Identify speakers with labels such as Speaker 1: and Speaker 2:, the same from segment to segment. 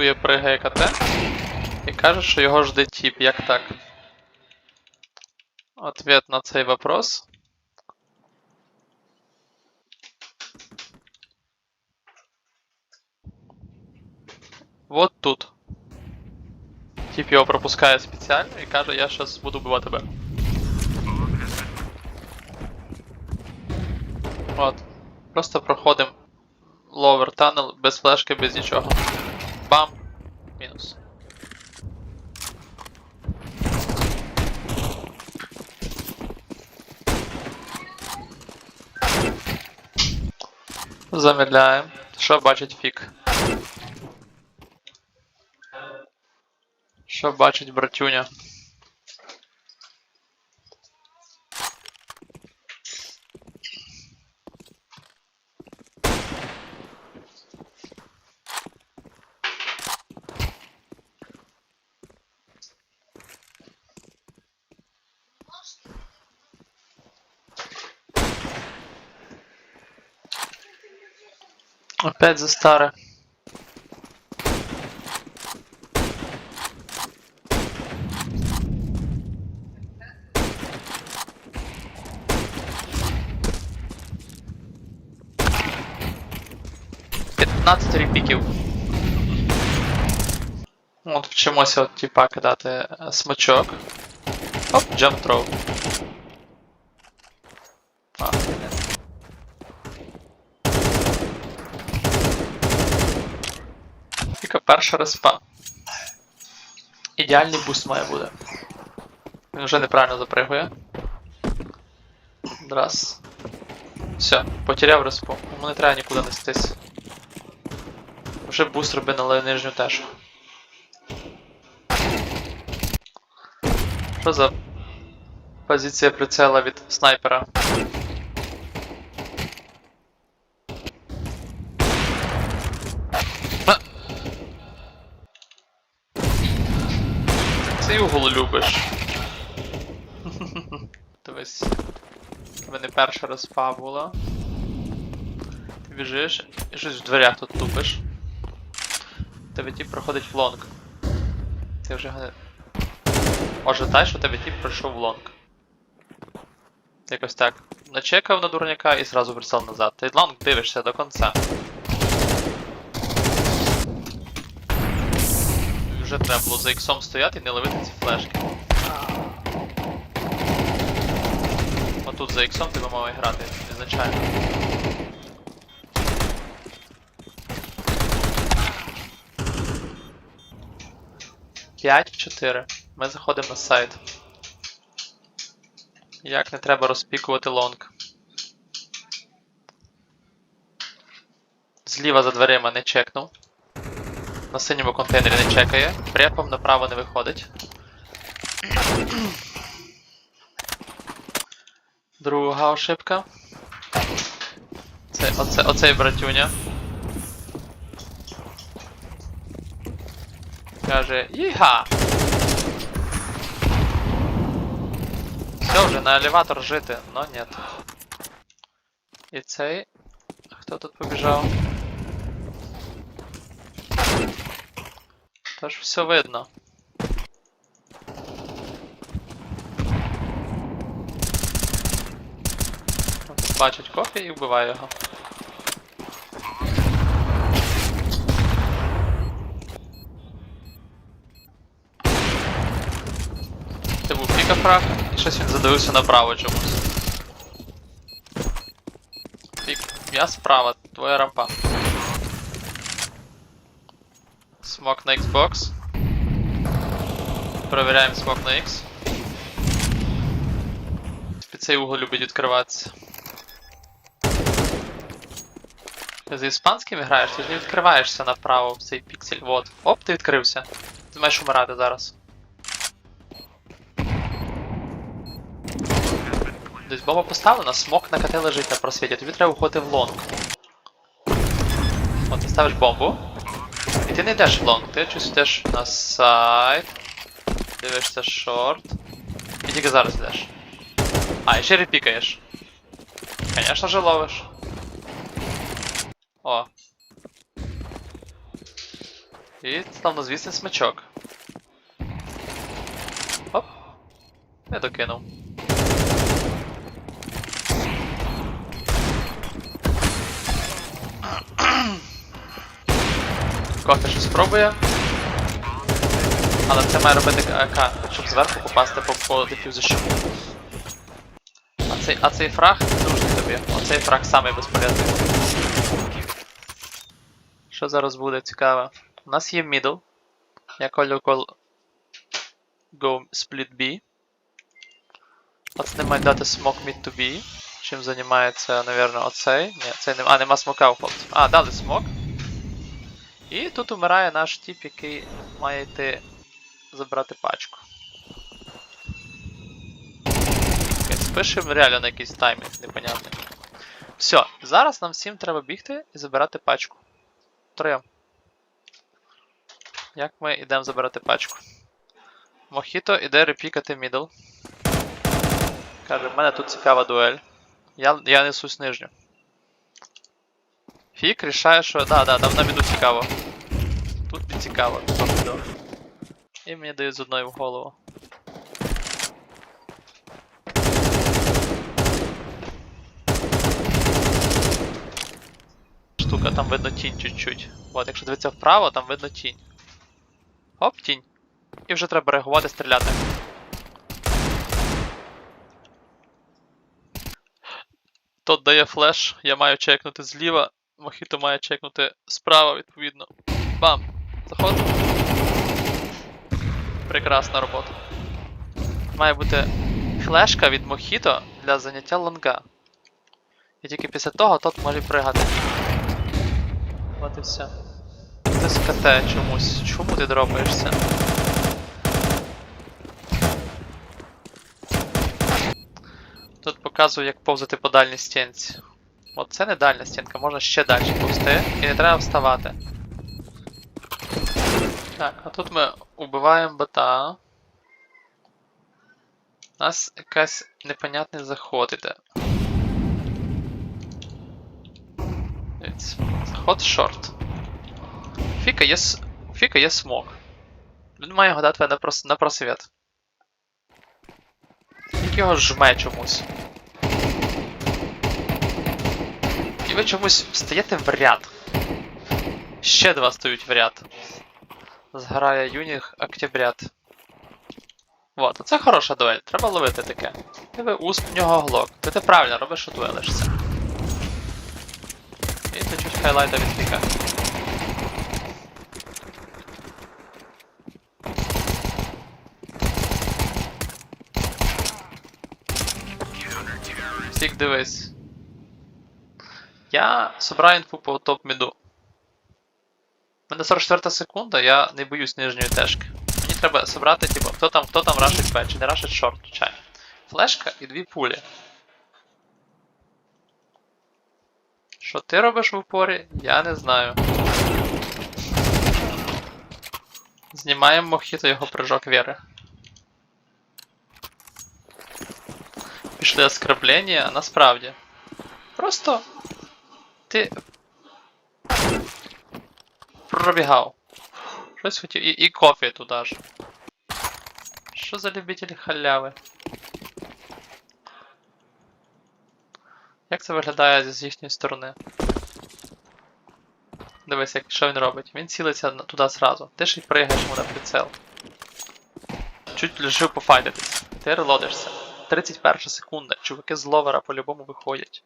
Speaker 1: плентує, пригає КТ. І каже, що його жде тіп. Як так? Ответ на цей вопрос. Вот тут. Тіп його пропускає спеціально і каже, я щас буду вбивати тебе. От. Просто проходимо ловер танел без флешки, без нічого. Бам! Мінус. Замедляємо. Що бачить фік? Що бачить братюня? Опять за старе. П'ятнадцять репіків. От вчимося от типа кидати е, смачок. Оп, jump throw. Перша респа. Ідеальний буст має бути. Він вже неправильно запригує. Раз. Все, потеряв респу. Йому не треба нікуди нестись. Вже буст роби на нижню теж. Що за позиція прицела від снайпера? А! Цей любиш. Дивись. В мене перша розпа була. Ти біжиш і щось в дверях тут тупиш. Тебе тіп проходить в лонг. Ти вже Ожитай, що тебе тіп пройшов в лонг. Якось так. Начекав на дурняка і зразу присел назад. Ти лонг дивишся до кінця. Вже треба було за іксом стояти і не ловити ці флешки. Отут за іксом тебе мав грати ізначально. П'ять, чотири. Ми заходимо на сайт. Як не треба розпікувати лонг. Зліва за дверима не чекнув. На синьому контейнері не чекає. Препом направо не виходить. Друга ошибка. Це, оце, оцей братюня. Каже, їга! Все, вже на елеватор жити, но нет. І цей. Хто тут побіжав? Тож все видно. Бачить кофі і вбиває його. Це був пікафраг, і щось він задивився направо чомусь. Пік, я справа, твоя рампа. Смок на Xbox. Проверяємо смок на X. Під цей угол любить відкриватися. Ти з іспанським граєш, ти ж не відкриваєшся направо в цей піксель. Вот. Оп, ти відкрився. Ти маєш умирати зараз. Десь бомба поставлена, смок на КТ лежить на просвіті, тобі треба входити в лонг. От ти ставиш бомбу. І ти не йдеш в лонг, ти щось йдеш на сайт. Дивишся шорт. І тільки зараз йдеш. А, і ще репікаєш. Конечно же ловиш. О. І славнозвісний смачок. Оп. Не докинув. Кофе щось спробує. Але це має робити АК, щоб зверху попасти по, дефюзищу. А цей, а цей фраг нужний тобі. Оцей фраг самий безполезний. Що зараз буде цікаве? У нас є мідл. Я колю кол go split B. Пацани мають дати smoke mid to B. Чим займається, напевно, оцей. Ні, цей не. А, нема смока у хлопців. А, дали смок. І тут умирає наш тип, який має йти забрати пачку. Спишемо реально на якийсь таймінг непонятний. Все, зараз нам всім треба бігти і забирати пачку. Троєм. Як ми йдемо забирати пачку? Мохіто іде репікати мідл. Каже, в мене тут цікава дуель. Я, я несусь нижню. Фік рішає, що. Да, да, там на міду цікаво. Тут не цікаво, міду. І мені дають з одної в голову. Штука, там видно тінь чуть-чуть. От, якщо дивитися вправо, там видно тінь. Оп, тінь. І вже треба реагувати, стріляти. Тот дає флеш, я маю чекнути зліва, Мохіто має чекнути справа, відповідно. Бам! Заход. Прекрасна робота. Має бути флешка від Мохіто для заняття лонга. І тільки після того тот може пригати. От і все. Ти з чомусь. Чому ти дропаєшся? Тут показую, як повзати по дальній стінці. От це не дальня стінка, можна ще далі повзти і не треба вставати. Так, а тут ми убиваємо бота. У нас якась непонятний заход іде. Заход шорт. Фіка є, Фіка є смок. Він має на, прос... на просвіт. Фік його жме чомусь. І ви чомусь встаєте в ряд. Ще два стають в ряд. Зграє Юніг Октябрят. Вот, це хороша дуель, треба ловити таке. Тебе уст в нього глок. Ти ти правильно робиш, що дуелишся. І ти чуть хайлайта від фіка. Фік дивись. Я собираю інфу по топ-міду. У мене 44 секунда, я не боюсь нижньої тежки. Мені треба собрати, типу, хто там, хто там рашить Б, не рашить шорт, чай. Флешка і дві пулі. Що ти робиш в упорі, я не знаю. Знімаємо Мохіто його прыжок віри. Пішли оскорблення, а насправді. Просто ти пробігав. Щось хотів. І, і кофе туди ж. Що за любителі халяви? Як це виглядає з їхньої сторони? Дивись, як, що він робить. Він цілиться туди зразу. Ти ж і пригаєш йому на прицел. Чуть лишив пофайтитись. Ти релодишся. 31 секунда. Чуваки з ловера по-любому виходять.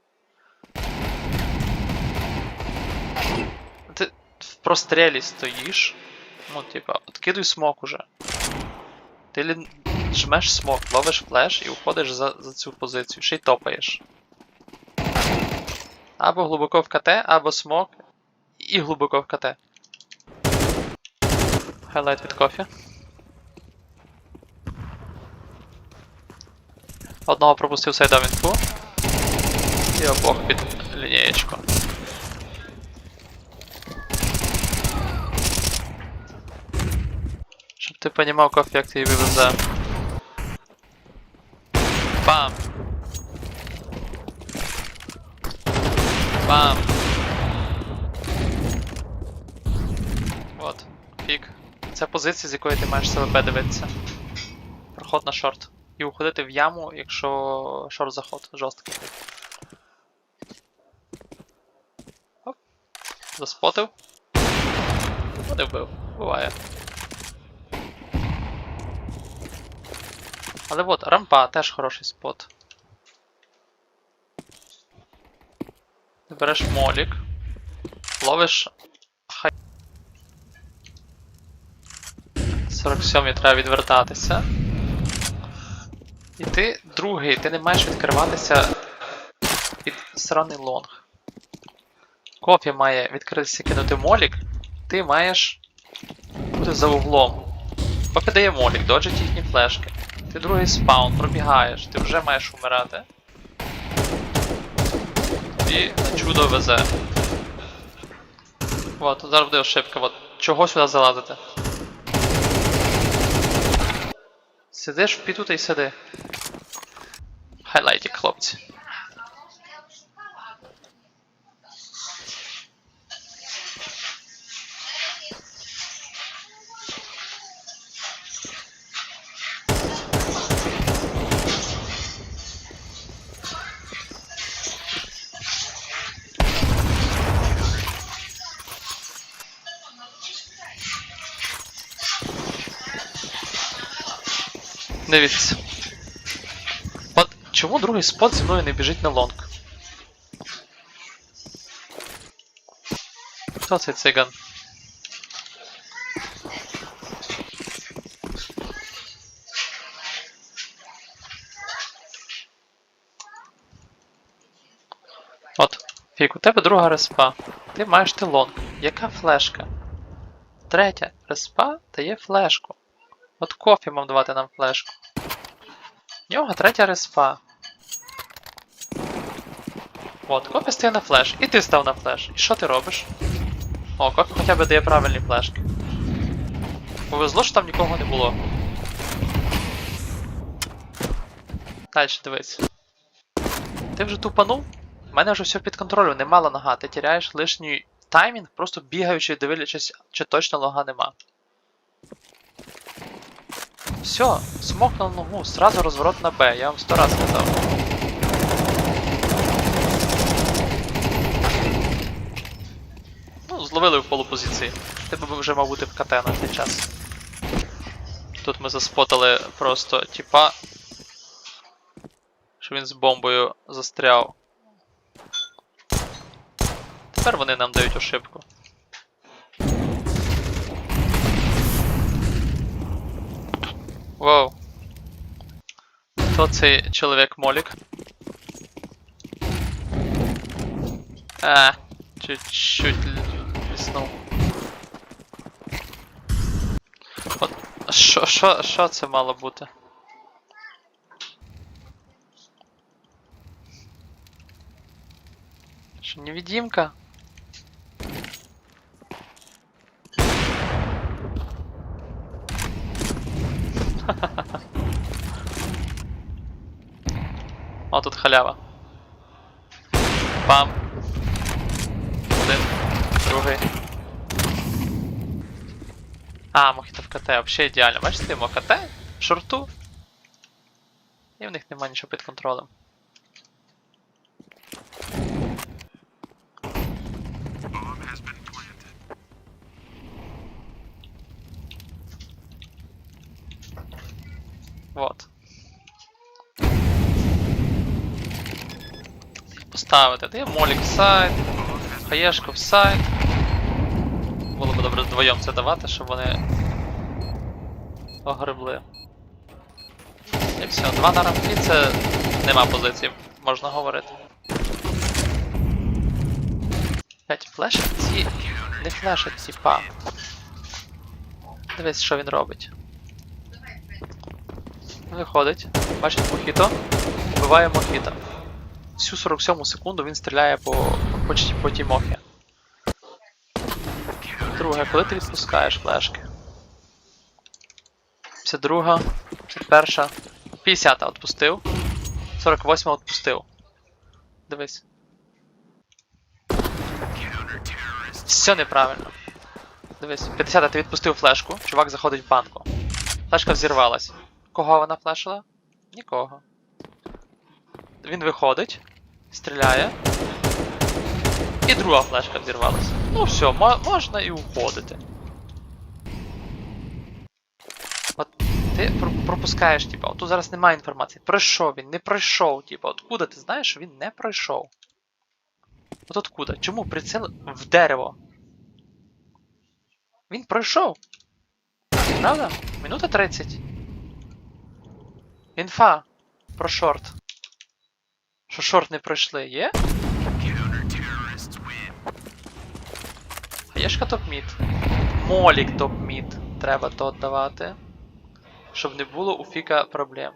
Speaker 1: Прострелі стоїш. Ну, типа, откидуй смок уже. Ти лі... жмеш смок, ловиш флеш і уходиш за, за цю позицію, ще й топаєш. Або глибоко в КТ, або смок і глибоко в КТ. Хайлайт від кофі. Одного пропустив сайдов інфу. І обох під лінієчку. Щоб ти понімав, кофі, як ти її вивезе. Бам! Бам! Вот. Фік. Це позиція, з якої ти маєш СВП дивитися. Проход на шорт. І уходити в яму, якщо шорт заход жорсткий. Оп. Заспотив. Не вбив. Буває. Але от, рампа теж хороший спот. Ти береш молік, ловиш хай. 47 треба відвертатися. І ти другий, ти не маєш відкриватися під сраний лонг. Кофі має відкритися кинути молік, ти маєш бути за углом. Кофі дає молік, доджить їхні флешки. Ти другий спаун, пробігаєш, ти вже маєш умирати. І на чудо везе. От, зараз буде ошибка, от. Чого сюди залазити? Сидиш в піту та й сиди. Хайлайті, хлопці. Дивіться. От чому другий спот зі мною не біжить на лонг? Хто цей циган? От, Фік, у тебе друга респа. Ти маєш ти лонг. Яка флешка? Третя респа дає флешку. От кофі мав давати нам флешку. Нього третя респа. От, кофі стає на флеш, і ти став на флеш. І що ти робиш? О, кофі хоча б дає правильні флешки. Повезло, що там нікого не було. Далі дивись. Ти вже тупанув? У мене вже все під контролем, нема нога, ти тіряєш лишній таймінг, просто бігаючи, і дивлячись, чи точно лога нема. Все, смок на ногу, сразу розворот на Б, я вам сто раз сказав. Ну, зловили в полупозиції. Ти б вже мав бути в КТ на цей час. Тут ми заспотали просто типа. Що він з бомбою застряв. Тепер вони нам дають ошибку. Воу. Хто цей чоловік Молік? А, чуть-чуть ліснув. От, що, що, що це мало бути? Що, невидимка? О, тут халява. Пам. Один. Другий. А, Мохіто в КТ, взагалі ідеально. Бачите, йому КТ, шорту. І в них нема нічого під контролем. Вот. Поставити. Дає молік в сайт, хаєшку в сайт. Було б добре вдвоєм це давати, щоб вони огребли. І все, два на рамки це нема позиції, можна говорити. П'ять флешать ці. Не флешать типа. Дивись, що він робить. Виходить, бачить Мохіто, вбиває Мохіто. Всю 47 секунду він стріляє по, по, ті- по тій мохі. Друге, коли ти відпускаєш флешки? 52, 51, 50 відпустив. 48 відпустив. Дивись. Все неправильно. дивись. 50 ти відпустив флешку, чувак заходить в банку. Флешка взірвалась. Кого вона флешила? Нікого. Він виходить, стріляє. І друга флешка взірвалась. Ну все, можна і уходити. От ти про- пропускаєш, типа, от тут зараз немає інформації. Пройшов він, не пройшов, типа, откуда ти знаєш, що він не пройшов? От откуда? Чому приціл в дерево? Він пройшов. Правда? Минута 30. Інфа про шорт. Що шорт не пройшли, є? А є ж топ-мід. Молік топ-мід. Треба то давати. Щоб не було у Фіка проблем.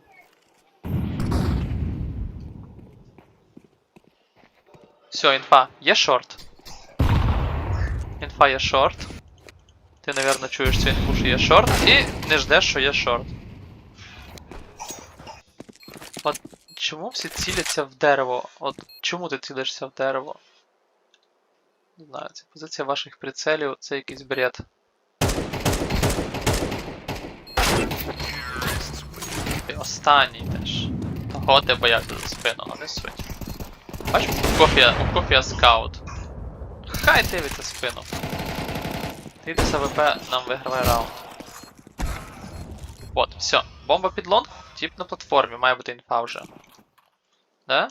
Speaker 1: Все, інфа, є шорт. Інфа є шорт. Ти, напевно, чуєш цю інфу, що є шорт, і не ждеш, що є шорт. От чому всі ціляться в дерево? От чому ти цілишся в дерево? Не знаю, це позиція ваших прицелів, це якийсь бред. І останній теж. Того ти боявся за спину, а не суть. Бачиш, у кофія, скаут. Хай дивиться спину. З АВП нам виграває раунд. От, все. Бомба під лонг, тип на платформі, має бути інфа вже. Да?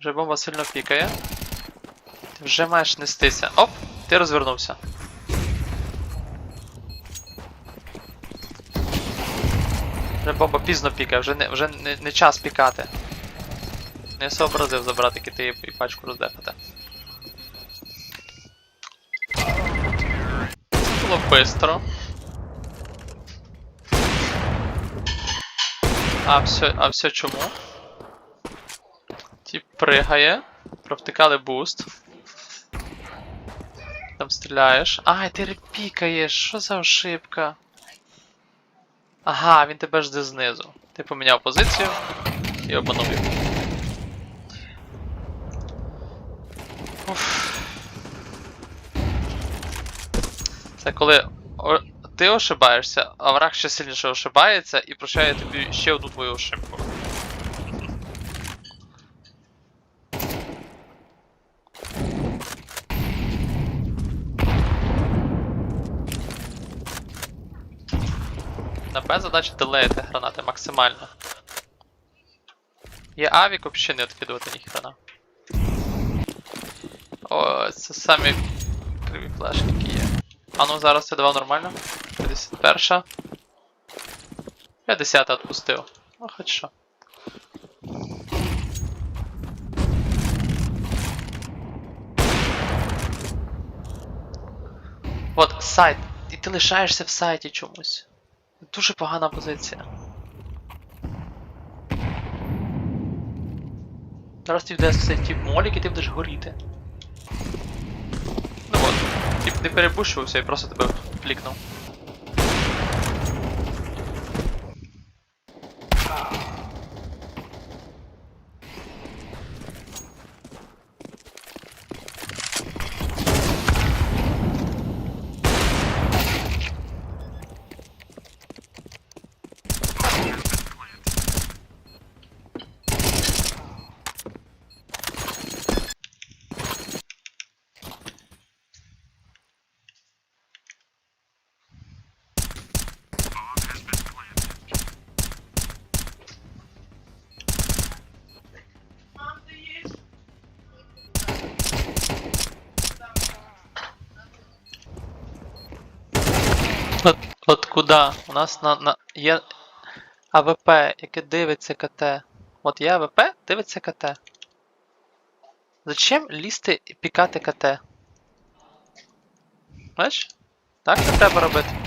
Speaker 1: Вже бомба сильно пікає. Ти вже маєш нестися. Оп! Ти розвернувся. Вже бомба пізно пікає, вже не, вже не, не час пікати. Не сообразив забрати кити і, пачку роздефати. Це було бистро. А все, а все чому? Тіп пригає. Провтикали буст. Там стріляєш. Ай, ти репікаєш, що за ошибка? Ага, він тебе жде знизу. Ти поміняв позицію і обманув його. Уф. Це коли ти ошибаєшся, а враг ще сильніше ошибається і прощає тобі ще одну твою ошибку. На Б задача делеїти гранати максимально. Є авік, взагалі не відкидувати ніхрена. О, це самі криві флешки, які є. А ну зараз це давав нормально. 51. 50 відпустив. Ну хоч що. От сайт. І ти лишаєшся в сайті чомусь. Дуже погана позиція. Зараз ти вдасть цей тип молік і ти будеш горіти. Ну от, тип не перебушувався і просто тебе флікнув. От, куди? У нас на, на є АВП, яке дивиться КТ. От є АВП, дивиться КТ. Зачем лізти і пікати КТ? Бач? Так не треба робити.